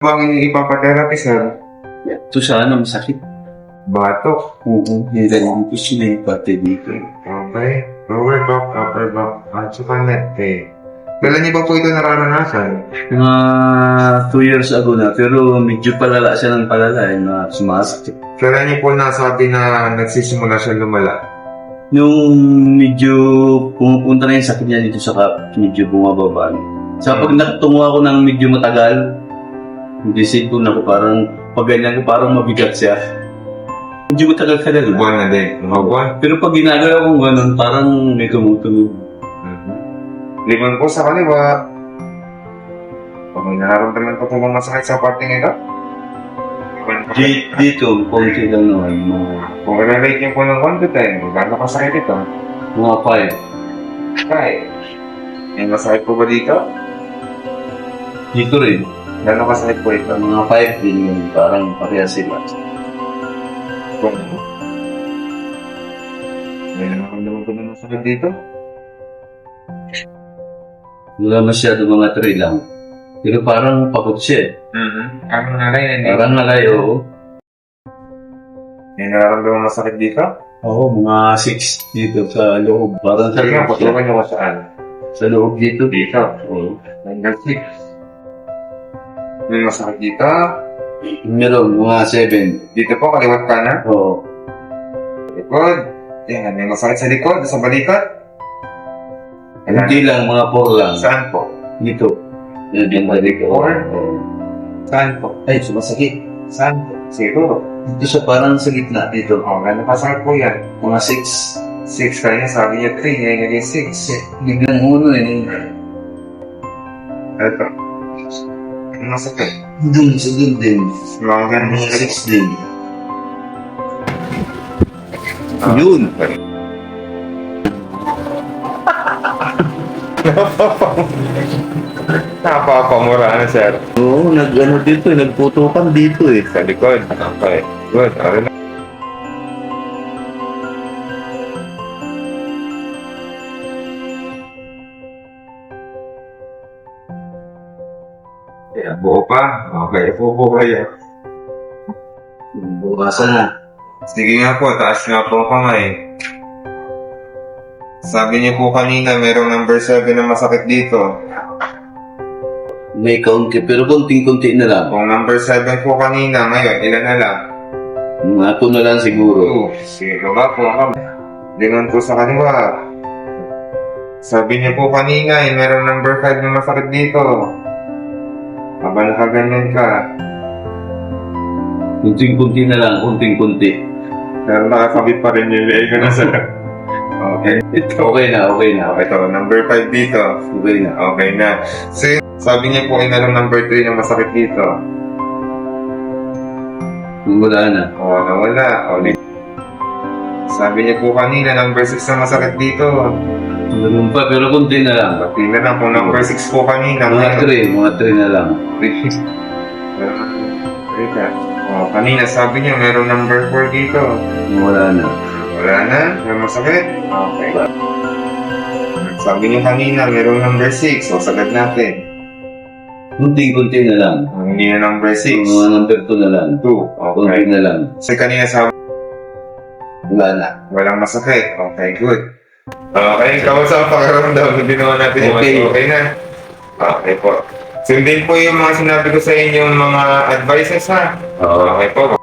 Bang ipapatherapy, sir? Ito sa ano, masakit. Batok. Oo, nilalim ko sila pati dito. Okay. Lower back, upper back, at saka neck pain. Kailan niyo ba po ito nararanasan? Mga two years ago na, pero medyo palala siya ng palala, eh, na sumasakit. Kailan niyo po nasabi na nagsisimula siya lumala? Yung medyo pumupunta na yung sakit niya dito sa kap, medyo bumababa. Sa pag nakatungo ako ng medyo matagal, hindi ko na ko parang pag ganyan ko parang mabigat siya. Medyo matagal-tagal na. Buwan na din. Mga buwan. Pero pag ginagawa kong ganun, parang may tumutunog. Mhm. Limon po sa kaliwa. Kung may nararamdaman ko po bang masakit sa parting ito? Limon po. Di- Dito, konti lang naman, mga, Kung i-rate niyo po ng 1 to 10, gano'n kasakit ito? mga five. Kaya. May masakit po ba dito? Dito rin, Gano'n kasakit po ito? mga five din yun, parang pareha sila. Kung... May nararamdaman ko na masakit dito? Wala masyado mga three lang. Pero parang pagod siya eh. Mhm. Anong nalay na hindi? Parang nalayo. May nararamdaman masakit dito? Oo, mga six dito sa loob. Parang sa Sige nga, loob. patuloy niyo ko saan? Sa loob dito. Dito. Oo. Hanggang 6. May masakit dito. Meron, mga seven. Dito po, kaliwat ka na. Oo. Likod. Yan, may masakit sa likod, sa balikat. Ayan. Hindi lang, mga four lang. Saan po? Dito. Yan, yung balik ko. Four? Oo. Saan po? Ay, sumasakit. Saan po? Siguro. Dito siya parang sa gitna dito. Oh, gano'n kasakit po yan? Mga six. 6 kanina, sabi niya 3, ngayon naging 6. Biglang uno eh. Ito. Masakit. Doon, sa doon din. Mga ganun. Six din. Ah. Yun. Napapamura na, sir. Oo, nag, ano dito eh, nagputukan dito eh. Sa likod. Okay. Good. Aray na. Yeah, buo pa. Okay, po po kayo. Bukasan na. Sige nga po, taas nga po ang kamay. Sabi niyo po kanina, merong number 7 na masakit dito. May kaunti, pero konting-konti na lang. Kung number 7 po kanina, ngayon, ilan na lang? Mga two na lang siguro. 2. Sige, baba po ang kamay. Lingon po sa kaliwa. Sabi niyo po kanina, eh, merong number 5 na masakit dito. Habang nakaganyan ka, Konting-konti na lang, konting-konti. pero nakakabit pa rin yung leg na sa... Okay. Ito. Okay na, okay na. Okay, ito. Number 5 dito. Okay na. Okay na. So, sabi niya po ay merong number 3 na masakit dito. Wala na. Oo, nawala. O, di- Sabi niya po kanina, number 6 na masakit dito. Ganun pa, pero konti na lang. Pati na lang kung number 6 po kanina. Mga three, mga three na lang. Teka. O, kanina sabi niya merong number 4 dito. Wala na. Wala na? May masakit? Okay. Sabi niya kanina, merong number 6. O, sagad natin. Konting-konti na lang. Ang Hindi na number 6. Mga number two na lang. 2. Konti Okay. na lang. Kasi kanina sabi, Wala na. walang masakit. Okay, good. Okay, kamusta ang pakiramdam? Naman natin yung Okay. okay na. Okay po. Sundin po yung mga sinabi ko sa inyo, mga advices ha. Okay po.